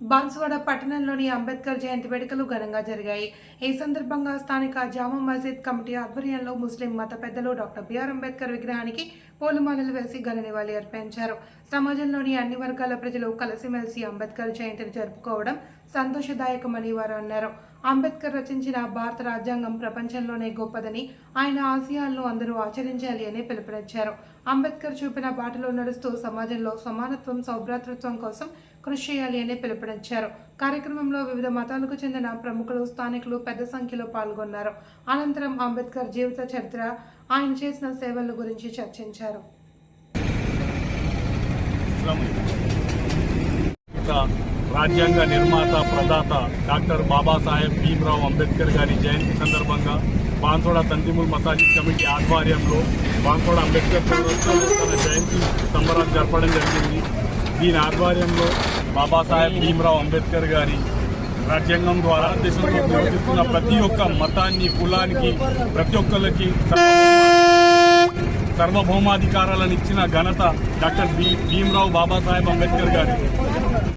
బాన్సువాడ పట్టణంలోని అంబేద్కర్ జయంతి వేడుకలు ఘనంగా జరిగాయి. ఈ సందర్భంగా స్థానిక జామా మసీద్ కమిటీ ఆధ్వర్యంలో ముస్లిం మత పెద్దలు డాక్టర్ బిఆర్ అంబేద్కర్ విగ్రహానికి పూలమాలలు వేసి ఘన నివాళి అర్పించారు. సమాజంలోని అన్ని వర్గాల ప్రజలు కలిసిమెలిసి అంబేద్కర్ జయంతిని జరుపుకోవడం సంతోషదాయకమని వారు అన్నారు. అంబేద్కర్ రచించిన భారత రాజ్యాంగం ప్రపంచంలోనే గొప్పదని ఆయన ఆశయాలను అందరూ ఆచరించాలి అని పిలుపునిచ్చారు. అంబేద్కర్ చూపిన బాటలో నడుస్తూ సమాజంలో సమానత్వం సౌభ్రాతృత్వం కోసం కృషి చేయాలి అని పిలుపునిచ్చారు. కార్యక్రమంలో వివిధ మతాలకు చెందిన ప్రముఖులు స్థానికులు పెద్ద సంఖ్యలో పాల్గొన్నారు. అనంతరం అంబేద్కర్ జీవిత చరిత్ర ఆయన చేసిన సేవల గురించి చర్చించారు. రాజ్యాంగ నిర్మాత ప్రదాత డాక్టర్ బాబాసాహెబ్ భీమ్రావ్ అంబేద్కర్ గారి జయంతి సందర్భంగా బాన్సోడ తంతిమూల్ మసాజిద్ కమిటీ ఆధ్వర్యంలో బాన్సోడ అంబేద్కర్ తన జయంతి సంబరాలు జరపడం జరిగింది. దీని ఆధ్వర్యంలో బాబాసాహెబ్ భీమరావు అంబేద్కర్ గారి రాజ్యాంగం ద్వారా దేశంలో నివసిస్తున్న ప్రతి ఒక్క మతాన్ని కులానికి ప్రతి ఒక్కరికి సర్వభౌమాధికారాలను ఇచ్చిన ఘనత డాక్టర్ భీ భీమ్రావ్ బాబాసాహెబ్ అంబేద్కర్ గారి.